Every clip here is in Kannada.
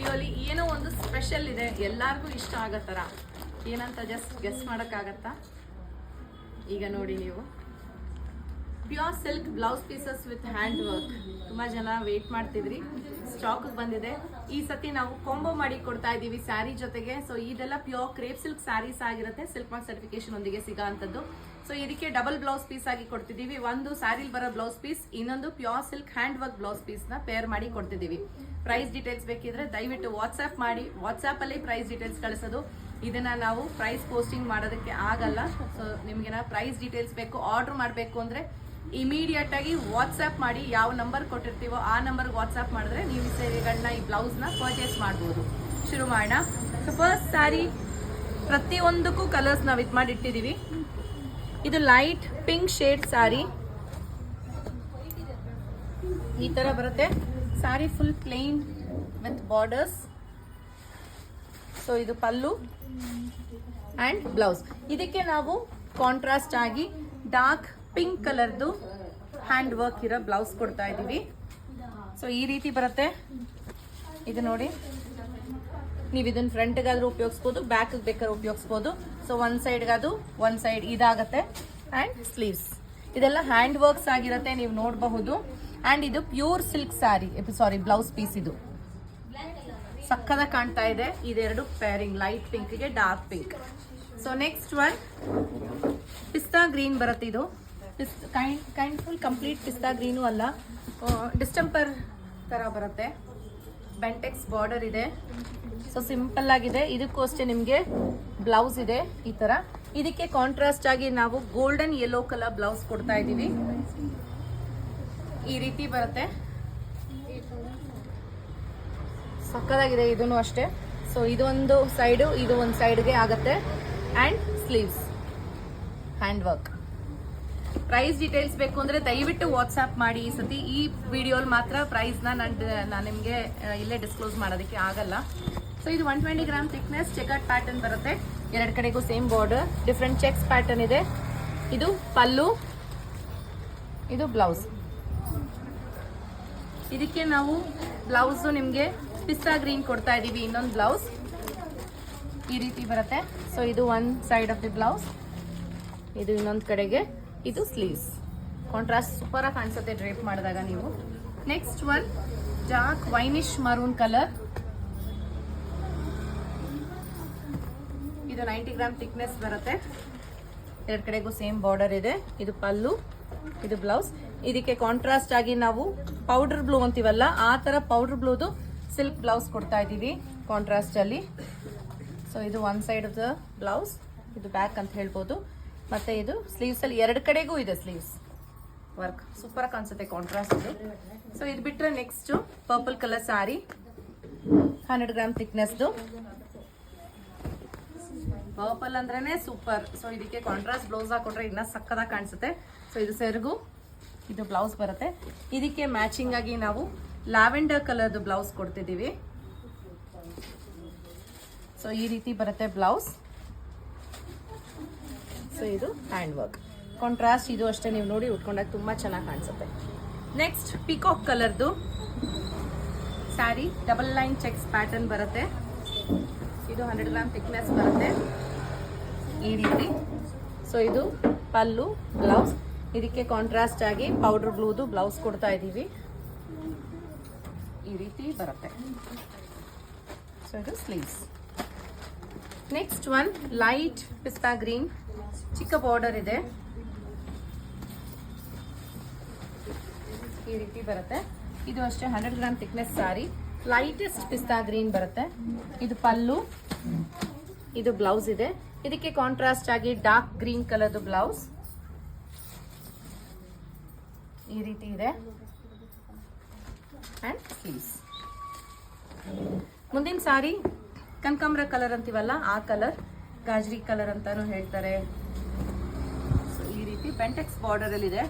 ವಿಡಿಯೋಲಿ ಏನೋ ಒಂದು ಸ್ಪೆಷಲ್ ಇದೆ. ಎಲ್ಲಾರ್ಗೂ ಇಷ್ಟ ಆಗೋ ಥರ. ಏನಂತ ಜಸ್ಟ್ ಗೆಸ್ ಮಾಡೋಕ್ಕಾಗತ್ತಾ? ಈಗ ನೋಡಿ ನೀವು. Pure silk blouse pieces with hand work ತುಂಬ ಜನ ವೇಟ್ ಮಾಡ್ತಿದ್ರಿ. ಸ್ಟಾಕ್ ಬಂದಿದೆ. ಈ ಸತಿ ನಾವು ಕಾಂಬೋ ಮಾಡಿ ಕೊಡ್ತಾ ಇದ್ದೀವಿ ಸ್ಯಾರಿ ಜೊತೆಗೆ. ಸೊ ಇದೆಲ್ಲ ಪ್ಯೂರ್ ಕ್ರೇಪ್ ಸಿಲ್ಕ್ ಸ್ಯಾರೀಸ್ ಆಗಿರುತ್ತೆ. ಸಿಲ್ಕ್ ಮಾರ್ಕ್ ಸರ್ಟಿಫಿಕೇಶನ್ ಒಂದಿಗೆ ಸಿಗೋ ಅಂಥದ್ದು ಸೊ ಇದಕ್ಕೆ ಡಬಲ್ ಬ್ಲೌಸ್ ಪೀಸ್ ಆಗಿ ಕೊಡ್ತಿದ್ದೀವಿ. ಒಂದು ಸ್ಯಾರಿಲ್ ಬರೋ ಬ್ಲೌಸ್ ಪೀಸ್ ಇನ್ನೊಂದು pure silk hand work blouse ಪೀಸ್ನ pair ಮಾಡಿ ಕೊಡ್ತಿದ್ದೀವಿ. ಪ್ರೈಸ್ ಡೀಟೇಲ್ಸ್ ಬೇಕಿದ್ರೆ ದಯವಿಟ್ಟು ವಾಟ್ಸ್ಆಪ್ ಮಾಡಿ. ವಾಟ್ಸ್ಆ್ಯಪಲ್ಲಿ ಪ್ರೈಸ್ ಡೀಟೇಲ್ಸ್ ಕಳಿಸೋದು. ಇದನ್ನು ನಾವು ಪ್ರೈಸ್ ಪೋಸ್ಟಿಂಗ್ ಮಾಡೋದಕ್ಕೆ ಆಗಲ್ಲ. ಸೊ ನಿಮ್ಗೆ ಪ್ರೈಸ್ ಡೀಟೇಲ್ಸ್ ಬೇಕು ಆರ್ಡ್ರ್ ಮಾಡಬೇಕು ಅಂದ್ರೆ ಇಮಿಡಿಯೇಟ್ ಆಗಿ ವಾಟ್ಸ್ಆಪ್ ಮಾಡಿ ಯಾವ ನಂಬರ್ ಕೊಟ್ಟಿರ್ತೀವೋ ಆ ನಂಬರ್ಗೆ ವಾಟ್ಸ್ಆಪ್ ಮಾಡಿದ್ರೆ ನೀವು ಈ ಸೀರೆಗಳನ್ನ, ಈ ಬ್ಲೌಸ್ನ ಪರ್ಚೇಸ್ ಮಾಡ್ಬೋದು. ಶುರು ಮಾಡೋಣ. ಸೊ ಫಸ್ಟ್ ಸ್ಯಾರಿ ಪ್ರತಿಯೊಂದಕ್ಕೂ ಕಲರ್ಸ್ ನಾವು ಇದು ಮಾಡಿ ಇಟ್ಟಿದ್ದೀವಿ ಇದು ಲೈಟ್ ಪಿಂಕ್ ಶೇಡ್ ಸ್ಯಾರಿ ಈ ತರ ಬರುತ್ತೆ. Sari full plain with borders so ಇದು ಪಲ್ಲು ಅಂಡ್ ಬ್ಲೌಸ್ ಇದಕ್ಕೆ ನಾವು ಕಾಂಟ್ರಾಸ್ಟ್ ಆಗಿ ಡಾರ್ಕ್ ಪಿಂಕ್ ಕಲರ್ದು ಹ್ಯಾಂಡ್ ವರ್ಕ್ ಇರೋ ಬ್ಲೌಸ್ ಕೊಡ್ತಾ ಇದ್ದೀವಿ. ಸೊ ಈ ರೀತಿ ಬರುತ್ತೆ. ಇದು ನೋಡಿ. ನೀವು ಇದನ್ನ ಫ್ರಂಟ್ಗಾದ್ರೂ ಉಪಯೋಗಿಸ್ಬೋದು ಬ್ಯಾಕ್ ಬೇಕಾದ್ರೆ ಉಪಯೋಗಿಸ್ಬೋದು. ಸೊ ಒನ್ ಸೈಡ್ಗಾದು ಒನ್ ಸೈಡ್ ಇದಾಗತ್ತೆ. ಆ್ಯಂಡ್ ಸ್ಲೀವ್ಸ್ ಇದೆಲ್ಲ ಹ್ಯಾಂಡ್ ವರ್ಕ್ಸ್ ಆಗಿರುತ್ತೆ, ನೀವು ನೋಡಬಹುದು. ಆ್ಯಂಡ್ ಇದು pure silk sari sorry, blouse piece ಇದು. ಸಕ್ಕದ ಕಾಣ್ತಾ ಇದೆ. ಇದೆರಡು pairing light ಪಿಂಕ್ಗೆ dark pink so next one pista green ಬರುತ್ತೆ ಇದು. Kind kind full complete pista green ಅಲ್ಲ. ಡಿಸ್ಟಂಪರ್ ಥರ ಬರುತ್ತೆ. ಬೆಂಟೆಕ್ಸ್ ಬಾರ್ಡರ್ ಇದೆ. ಸೊ ಸಿಂಪಲ್ ಆಗಿದೆ. ಇದಕ್ಕೂ ಅಷ್ಟೇ ನಿಮಗೆ ಬ್ಲೌಸ್ ಇದೆ ಈ ಥರ ಇದಕ್ಕೆ ಕಾಂಟ್ರಾಸ್ಟ್ ಆಗಿ ನಾವು ಗೋಲ್ಡನ್ ಯೆಲ್ಲೋ ಕಲರ್ ಬ್ಲೌಸ್ ಕೊಡ್ತಾ ಇದ್ದೀವಿ. ಈ ರೀತಿ ಬರುತ್ತೆ. ಸಕ್ಕದಾಗಿದೆ ಇದೂ ಅಷ್ಟೇ. ಸೊ ಇದೊಂದು ಸೈಡು ಇದು ಒಂದು ಸೈಡ್ಗೆ ಆಗುತ್ತೆ. And sleeves hand work price details ಬೇಕು ಅಂದರೆ ದಯವಿಟ್ಟು ವಾಟ್ಸ್ಆ್ಯಪ್ ಮಾಡಿ. ಈ ಸತಿ ಈ ವಿಡಿಯೋಲಿ ಮಾತ್ರ ಪ್ರೈಸ್ನ ನಾನು ನಾನು ನಿಮಗೆ ಇಲ್ಲೇ ಡಿಸ್ಕ್ಲೋಸ್ ಮಾಡೋದಕ್ಕೆ ಆಗಲ್ಲ. ಸೊ ಇದು one twenty gram thickness checkered pattern ಬರುತ್ತೆ. ಎರಡು ಕಡೆಗೂ same border different checks pattern ಇದೆ. ಇದು ಪಲ್ಲು, ಇದು ಬ್ಲೌಸ್ ಇದಕ್ಕೆ ನಾವು ಬ್ಲೌಸು ನಿಮಗೆ ಪಿಸ್ತಾ ಗ್ರೀನ್ ಕೊಡ್ತಾ ಇದ್ದೀವಿ ಇನ್ನೊಂದು ಬ್ಲೌಸ್ ಈ ರೀತಿ ಬರುತ್ತೆ. ಸೊ ಇದು one side of the blouse ಇದು ಇನ್ನೊಂದು ಕಡೆಗೆ. ಇದು ಸ್ಲೀವ್ಸ್ ಕಾಂಟ್ರಾಸ್ಟ್ ಸೂಪರ್ ಆಗಿ ಕಾಣಿಸುತ್ತೆ ಡ್ರೇಪ್ ಮಾಡಿದಾಗ ನೀವು. Next one dark winish maroon colour ಇದು ನೈಂಟಿ ಗ್ರಾಮ್ ಥಿಕ್ನೆಸ್ ಬರುತ್ತೆ. ಎರಡು ಕಡೆಗೂ ಸೇಮ್ ಬಾರ್ಡರ್ ಇದೆ. ಇದು ಪಲ್ಲು, ಇದು ಬ್ಲೌಸ್ ಇದಕ್ಕೆ ಕಾಂಟ್ರಾಸ್ಟ್ ಆಗಿ ನಾವು ಪೌಡರ್ ಬ್ಲೂ ಅಂತೀವಲ್ಲ, ಆ ಥರ ಪೌಡರ್ ಬ್ಲೂದು ಸಿಲ್ಕ್ ಬ್ಲೌಸ್ ಕೊಡ್ತಾ ಇದ್ದೀವಿ ಕಾಂಟ್ರಾಸ್ಟ್ ಅಲ್ಲಿ. ಸೊ ಇದು ಒನ್ ಸೈಡ್ ದ ಬ್ಲೌಸ್ ಇದು ಬ್ಯಾಕ್ ಅಂತ ಹೇಳ್ಬೋದು. ಮತ್ತೆ ಇದು ಸ್ಲೀವ್ಸ್ ಅಲ್ಲಿ ಎರಡು ಕಡೆಗೂ ಇದೆ ಸ್ಲೀವ್ಸ್ ವರ್ಕ್ ಸೂಪರ್ ಆಗಿ ಕಾಣಿಸುತ್ತೆ ಕಾಂಟ್ರಾಸ್ಟ್ ಇದು. ಸೊ ಇದು ಬಿಟ್ರೆ next purple colour sari hundred gram ಥಿಕ್ನೆಸ್ದು purple ಅಂದ್ರೆ ಸೂಪರ್ ಸೊ ಇದಕ್ಕೆ ಕಾಂಟ್ರಾಸ್ಟ್ ಬ್ಲೌಸ್ ಹಾಕೊಂಡ್ರೆ ಇನ್ನ ಸಕ್ಕದಾಗಿ ಕಾಣಿಸುತ್ತೆ. ಸೊ ಇದು ಸೆರಗು. ಇದು ಬ್ಲೌಸ್ ಬರುತ್ತೆ. ಇದಕ್ಕೆ ಮ್ಯಾಚಿಂಗ್ ಆಗಿ ನಾವು ಲ್ಯಾವೆಂಡರ್ ಕಲರ್ದು ಬ್ಲೌಸ್ ಕೊಡ್ತಿದ್ದೀವಿ. ಸೊ ಈ ರೀತಿ ಬರುತ್ತೆ ಬ್ಲೌಸ್ ಸೊ ಇದು ಹ್ಯಾಂಡ್ ವರ್ಕ್ ಕಾಂಟ್ರಾಸ್ಟ್ ಇದು ಅಷ್ಟೇ ನೀವು ನೋಡಿ ಉಟ್ಕೊಂಡಾಗ ತುಂಬ ಚೆನ್ನಾಗಿ ಕಾಣಿಸುತ್ತೆ. ನೆಕ್ಸ್ಟ್ ಪಿಕಾಕ್ ಕಲರ್ದು sari double line checks pattern ಬರುತ್ತೆ. ಇದು ಹಂಡ್ರೆಡ್ ಗ್ರಾಮ್ ಥಿಕ್ನೆಸ್ ಬರುತ್ತೆ. ಈ ರೀತಿ ಸೊ ಇದು ಪಲ್ಲು ಬ್ಲೌಸ್ ಇದಕ್ಕೆ ಕಾಂಟ್ರಾಸ್ಟ್ ಆಗಿ ಪೌಡರ್ ಬ್ಲೂದು ಬ್ಲೌಸ್ ಕೊಡ್ತಾ ಇದ್ದೀವಿ ಈ ರೀತಿ ಬರುತ್ತೆ. ಸೊ ಇದು sleeves next one light pista green ಚಿಕ್ಕ ಬಾರ್ಡರ್ ಇದೆ. ಈ ರೀತಿ ಬರುತ್ತೆ. ಇದು ಅಷ್ಟೇ hundred gram thickness sari lightest pista green ಬರುತ್ತೆ. ಇದು ಪಲ್ಲು. ಇದು ಬ್ಲೌಸ್ ಇದೆ. ಇದಕ್ಕೆ ಕಾಂಟ್ರಾಸ್ಟ್ ಆಗಿ ಡಾರ್ಕ್ ಗ್ರೀನ್ ಕಲರ್ದು ಬ್ಲೌಸ್ ಈ ರೀತಿ ಇದೆ. ಸ್ಲೀವ್ಸ್ ಮುಂದಿನ ಸಾರಿ ಕನಕಾಂಬ್ರ ಕಲರ್ ಅಂತೀವಲ್ಲ, ಆ ಕಲರ್ ಗಾಜ್ರಿ ಕಲರ್ ಅಂತಾನು ಹೇಳ್ತಾರೆ. ಈ ರೀತಿ ಪೆಂಟೆಕ್ಸ್ ಬಾರ್ಡರ್ ಅಲ್ಲಿ ಇದೆ.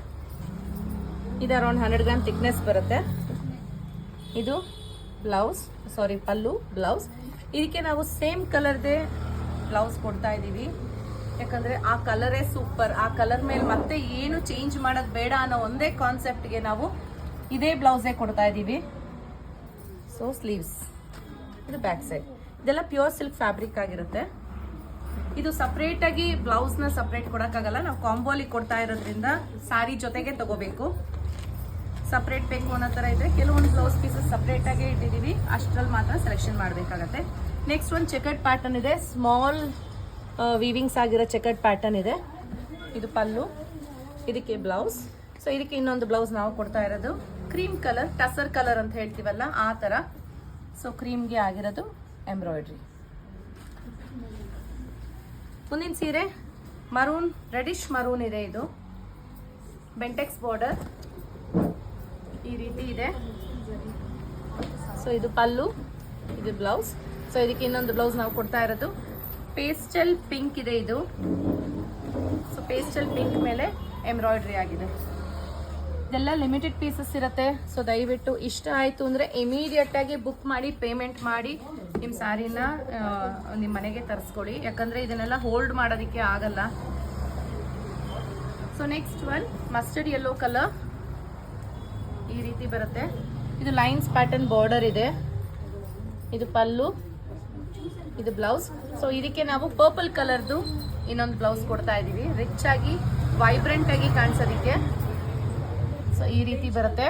ಇದು ಅರೌಂಡ್ ಹಂಡ್ರೆಡ್ ಗ್ರಾಮ್ ಥಿಕ್ನೆಸ್ ಬರುತ್ತೆ. ಇದು ಬ್ಲೌಸ್ ಸಾರಿ ಪಲ್ಲು ಬ್ಲೌಸ್ ಇದಕ್ಕೆ ನಾವು ಸೇಮ್ ಕಲರ್ದೇ ಬ್ಲೌಸ್ ಕೊಡ್ತಾ ಇದ್ದೀವಿ. ಯಾಕಂದ್ರೆ ಆ ಕಲರೇ ಸೂಪರ್ ಆ ಕಲರ್ ಮೇಲೆ ಮತ್ತೆ ಏನು ಚೇಂಜ್ ಮಾಡೋದು ಬೇಡ ಅನ್ನೋ ಒಂದೇ ಕಾನ್ಸೆಪ್ಟ್ಗೆ ನಾವು ಇದೇ ಬ್ಲೌಸೇ ಕೊಡ್ತಾ ಇದ್ದೀವಿ. ಸೊ ಸ್ಲೀವ್ಸ್ ಇದು ಬ್ಯಾಕ್ ಸೈಡ್ ಇದೆಲ್ಲ ಪ್ಯೂರ್ ಸಿಲ್ಕ್ ಫ್ಯಾಬ್ರಿಕ್ ಆಗಿರುತ್ತೆ. ಇದು ಸಪ್ರೇಟ್ ಆಗಿ ಬ್ಲೌಸ್ನ ಸಪ್ರೇಟ್ ಕೊಡಕ್ಕಾಗಲ್ಲ. ನಾವು ಕಾಂಬೋಲಿ ಕೊಡ್ತಾ ಇರೋದ್ರಿಂದ ಸಾರಿ ಜೊತೆಗೆ ತಗೋಬೇಕು. ಸಪ್ರೇಟ್ ಬೇಕು ಅನ್ನೋ ಥರ ಇದ್ರೆ ಕೆಲವೊಂದು ಬ್ಲೌಸ್ ಪೀಸಸ್ ಸಪ್ರೇಟ್ ಆಗಿ ಇಟ್ಟಿದ್ದೀವಿ ಅಷ್ಟರಲ್ಲಿ ಮಾತ್ರ ಸೆಲೆಕ್ಷನ್ ಮಾಡಬೇಕಾಗತ್ತೆ. ನೆಕ್ಸ್ಟ್ ಒಂದು ಚೆಕರ್ಡ್ ಪ್ಯಾಟರ್ನ್ ಇದೆ. ಸ್ಮಾಲ್ ವೀವಿಂಗ್ಸ್ ಆಗಿರೋ ಚೆಕರ್ಡ್ ಪ್ಯಾಟರ್ನ್ ಇದೆ. ಇದು ಪಲ್ಲು, ಇದಕ್ಕೆ ಬ್ಲೌಸ್ ಸೊ ಇದಕ್ಕೆ ಇನ್ನೊಂದು ಬ್ಲೌಸ್ ನಾವು ಕೊಡ್ತಾ ಇರೋದು. ಕ್ರೀಮ್ ಕಲರ್ ಟಸರ್ ಕಲರ್ ಅಂತ ಹೇಳ್ತೀವಲ್ಲ, ಆ ಥರ. ಸೊ ಕ್ರೀಮ್ಗೆ ಆಗಿರೋದು. ಎಂಬ್ರಾಯ್ಡ್ರಿ. ಮುಂದಿನ ಸೀರೆ, ಮರೂನ್, ರೆಡಿಶ್ ಮರೂನ್ ಇದೆ ಇದು. ಬೆಂಟೆಕ್ಸ್ ಬಾರ್ಡರ್ ಈ ರೀತಿ ಇದೆ. ಸೊ ಇದು ಪಲ್ಲು, ಇದು ಬ್ಲೌಸ್ ಸೊ ಇದಕ್ಕೆ ಇನ್ನೊಂದು ಬ್ಲೌಸ್ ನಾವು ಕೊಡ್ತಾ ಇರೋದು. ಪೇಸ್ಟಲ್ ಪಿಂಕ್ ಇದೆ ಇದು. ಸೊ ಪೇಸ್ಟಲ್ ಪಿಂಕ್ ಮೇಲೆ ಎಂಬ್ರಾಯ್ಡ್ರಿ ಆಗಿದೆ. ಇದೆಲ್ಲ ಲಿಮಿಟೆಡ್ ಪೀಸಸ್ ಇರುತ್ತೆ. ಸೊ ದಯವಿಟ್ಟು ಇಷ್ಟ ಆಯಿತು ಅಂದರೆ ಇಮಿಡಿಯೇಟ್ ಆಗಿ ಬುಕ್ ಮಾಡಿ ಪೇಮೆಂಟ್ ಮಾಡಿ ನಿಮ್ಮ ಸ್ಯಾರಿನ ನಿಮ್ಮ ಮನೆಗೆ ತರಿಸ್ಕೊಳ್ಳಿ. ಯಾಕಂದರೆ ಇದನ್ನೆಲ್ಲ ಹೋಲ್ಡ್ ಮಾಡೋದಕ್ಕೆ ಆಗಲ್ಲ. So next one mustard yellow colour ಈ ರೀತಿ ಬರುತ್ತೆ. ಇದು ಲೈನ್ಸ್ ಪ್ಯಾಟರ್ನ್ ಬಾರ್ಡರ್ ಇದೆ. ಇದು ಪಲ್ಲು, ಇದು ಬ್ಲೌಸ್ ಸೊ ಇದಕ್ಕೆ ನಾವು ಪರ್ಪಲ್ ಕಲರ್ದು ಇನ್ನೊಂದು ಬ್ಲೌಸ್ ಕೊಡ್ತಾ ಇದ್ದೀವಿ ರಿಚ್ ಆಗಿ ವೈಬ್ರೆಂಟ್ ಆಗಿ ಕಾಣಿಸೋದಕ್ಕೆ. ಸೊ ಈ ರೀತಿ ಬರುತ್ತೆ.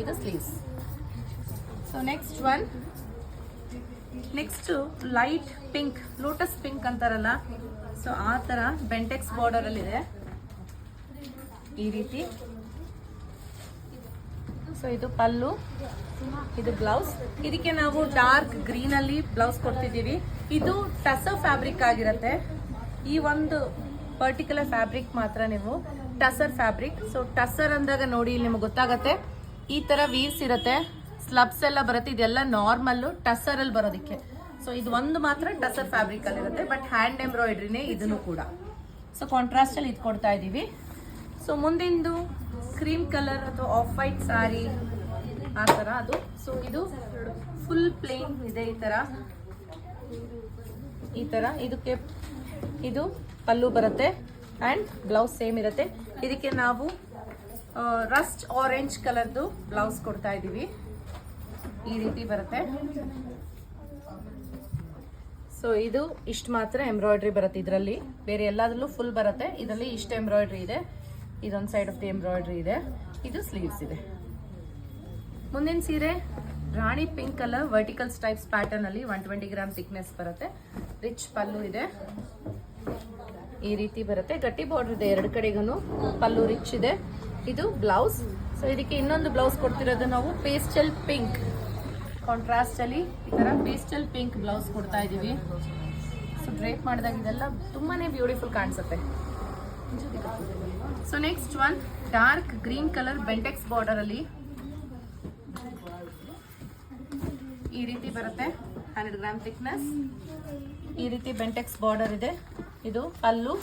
ಇದು sleeves so next one next light pink lotus pink ಅಂತಾರಲ್ಲ. ಸೊ ಆ ಥರ ಬೆಂಟೆಕ್ಸ್ ಬಾರ್ಡರಲ್ಲಿದೆ ಈ ರೀತಿ. ಸೊ ಇದು ಪಲ್ಲು, ಇದು ಬ್ಲೌಸ್ ಇದಕ್ಕೆ ನಾವು ಡಾರ್ಕ್ ಗ್ರೀನ್ ಅಲ್ಲಿ ಬ್ಲೌಸ್ ಕೊಡ್ತಿದ್ದೀವಿ. ಇದು ಟಸ ಫ್ಯಾಬ್ರಿಕ್ ಆಗಿರುತ್ತೆ. ಈ ಒಂದು ಪರ್ಟಿಕ್ಯುಲರ್ ಫ್ಯಾಬ್ರಿಕ್ ಮಾತ್ರ ನೀವು ಟಸರ್ ಫ್ಯಾಬ್ರಿಕ್. ಸೊ ಟಸರ್ ಅಂದಾಗ ನೋಡಿ ಇಲ್ಲಿ ನಿಮಗೆ ಗೊತ್ತಾಗತ್ತೆ. ಈ ತರ ವೀವ್ಸ್ ಇರುತ್ತೆ. ಸ್ಲಬ್ಸ್ ಎಲ್ಲ ಬರುತ್ತೆ. ಇದೆಲ್ಲ ನಾರ್ಮಲ್ಲು ಅಲ್ಲಿ ಬರೋದಕ್ಕೆ. ಸೊ ಇದು ಒಂದು ಮಾತ್ರ ಟಸರ್ ಫ್ಯಾಬ್ರಿಕ್ ಅಲ್ಲಿ ಇರುತ್ತೆ. ಬಟ್ ಹ್ಯಾಂಡ್ ಎಂಬ್ರಾಯ್ಡ್ರಿನೇ ಇದನ್ನು ಕೂಡ. ಸೊ ಕಾಂಟ್ರಾಸ್ಟ್ ಅಲ್ಲಿ ಇದು ಕೊಡ್ತಾ ಇದ್ದೀವಿ ಸೊ ಮುಂದಿಂದು ಕ್ರೀಮ್ ಕಲರ್ ಅಥವಾ ಆಫ್ ವೈಟ್ ಸಾರಿ ಆ ಥರ ಅದು. ಸೊ ಇದು ಫುಲ್ ಪ್ಲೇನ್ ಇದೆ ಈ ಥರ ಈ ಥರ ಇದಕ್ಕೆ ಇದು ಪಲ್ಲು ಬರುತ್ತೆ. ಆ್ಯಂಡ್ ಬ್ಲೌಸ್ ಸೇಮ್ ಇರುತ್ತೆ. ಇದಕ್ಕೆ ನಾವು ರಸ್ಟ್ ಆರೆಂಜ್ ಕಲರ್ದು ಬ್ಲೌಸ್ ಕೊಡ್ತಾ ಇದ್ದೀವಿ ಈ ರೀತಿ ಬರುತ್ತೆ. ಸೊ ಇದು ಇಷ್ಟು ಮಾತ್ರ ಎಂಬ್ರಾಯ್ಡ್ರಿ ಬರುತ್ತೆ ಇದರಲ್ಲಿ. ಬೇರೆ ಎಲ್ಲದರಲ್ಲೂ ಫುಲ್ ಬರುತ್ತೆ. ಇದರಲ್ಲಿ ಇಷ್ಟು ಎಂಬ್ರಾಯ್ಡ್ರಿ ಇದೆ. ಇದೊಂದು ಸೈಡ್ ಆಫ್ ದಿ ಎಂಬ್ರಾಯ್ಡ್ರಿ ಇದೆ. ಇದು ಸ್ಲೀವ್ಸ್ ಇದೆ. ಮುಂದಿನ ಸೀರೆ, rani pink colour vertical stripes pattern ಅಲ್ಲಿ ಒನ್ ಟ್ವೆಂಟಿ ಗ್ರಾಮ್ ಥಿಕ್ನೆಸ್ ಬರುತ್ತೆ. ರಿಚ್ ಪಲ್ಲು ಇದೆ. ಈ ರೀತಿ ಬರುತ್ತೆ. ಗಟ್ಟಿ ಬಾರ್ಡರ್ ಇದೆ ಎರಡು ಕಡೆಗೂ ಪಲ್ಲು ರಿಚ್ ಇದೆ. ಇದು ಬ್ಲೌಸ್ ಸೊ ಇದಕ್ಕೆ ಇನ್ನೊಂದು ಬ್ಲೌಸ್ ಕೊಡ್ತಿರೋದು ನಾವು ಪೇಸ್ಟಲ್ ಪಿಂಕ್ ಕಾಂಟ್ರಾಸ್ಟ್ ಅಲ್ಲಿ ಈ ತರ ಪೇಸ್ಟಲ್ ಪಿಂಕ್ ಬ್ಲೌಸ್ ಕೊಡ್ತಾ ಇದೀವಿ. ಸೊ ಡ್ರೇಪ್ ಮಾಡಿದಾಗ ಇದೆಲ್ಲ ತುಂಬಾನೇ ಬ್ಯೂಟಿಫುಲ್ ಕಾಣಿಸುತ್ತೆ. So next one dark green colour Bentex border ಅಲ್ಲಿ. ಈ ರೀತಿ ಬರುತ್ತೆ. ಹಂಡ್ರೆಡ್ ಗ್ರಾಮ್ ಥಿಕ್ನೆಸ್ ಈ ರೀತಿ ಬೆಂಟೆಕ್ಸ್ ಬಾರ್ಡರ್ ಇದೆ. ಇದು ಅಲ್ಲು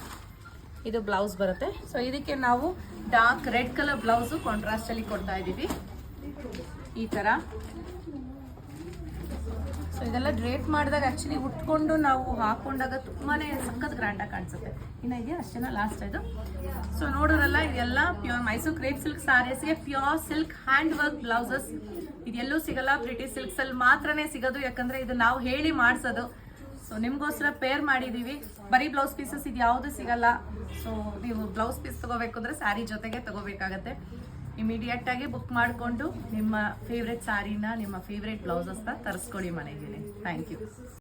ಇದು ಬ್ಲೌಸ್ ಬರುತ್ತೆ. ಸೊ ಇದಕ್ಕೆ ನಾವು dark red colour blouse contrast ಅಲ್ಲಿ ಕೊಡ್ತಾ ಇದ್ದೀವಿ. ಈ ತರ. ಸೊ ಇದೆಲ್ಲ ಡ್ರೇಟ್ ಮಾಡಿದಾಗ ಆ್ಯಕ್ಚುಲಿ ಉಟ್ಕೊಂಡು ನಾವು ಹಾಕೊಂಡಾಗ ತುಂಬಾನೇ ಸಖತ್ ಗ್ರ್ಯಾಂಡಾಗಿ ಕಾಣಿಸುತ್ತೆ. ಇನ್ನ ಇದೆಯಾ? ಅಷ್ಟೇನ? ಲಾಸ್ಟ್ ಇದು. ಸೊ ನೋಡೋರಲ್ಲ, ಇದೆಲ್ಲ pure Mysuru crepe silk ಸಾರೀಸ್ಗೆ pure silk hand work blouses ಇದೆಲ್ಲೂ ಸಿಗಲ್ಲ. ಬ್ರಿಟಿಷ್ ಸಿಲ್ಕ್ಸಲ್ಲಿ ಮಾತ್ರನೇ ಸಿಗೋದು. ಯಾಕಂದ್ರೆ ಇದು ನಾವು ಹೇಳಿ ಮಾಡಿಸೋದು. ಸೊ ನಿಮ್ಗೋಸ್ಕರ ಪೇರ್ ಮಾಡಿದೀವಿ. ಬರೀ ಬ್ಲೌಸ್ ಪೀಸಸ್ ಇದು ಯಾವುದು ಸಿಗಲ್ಲ. ಸೊ ನೀವು ಬ್ಲೌಸ್ ಪೀಸ್ ತಗೋಬೇಕು ಅಂದ್ರೆ ಸ್ಯಾರಿ ಜೊತೆಗೆ ತಗೋಬೇಕಾಗತ್ತೆ. ಇಮಿಡಿಯೇಟ್ ಆಗಿ ಬುಕ್ ಮಾಡಿಕೊಂಡು ನಿಮ್ಮ ಫೇವ್ರೆಟ್ ಸ್ಯಾರಿನ ನಿಮ್ಮ ಫೇವ್ರೆಟ್ ಬ್ಲೌಸಸ್ನ ತರಿಸ್ಕೊಳ್ಳಿ ಮನೆಗೆ. Thank you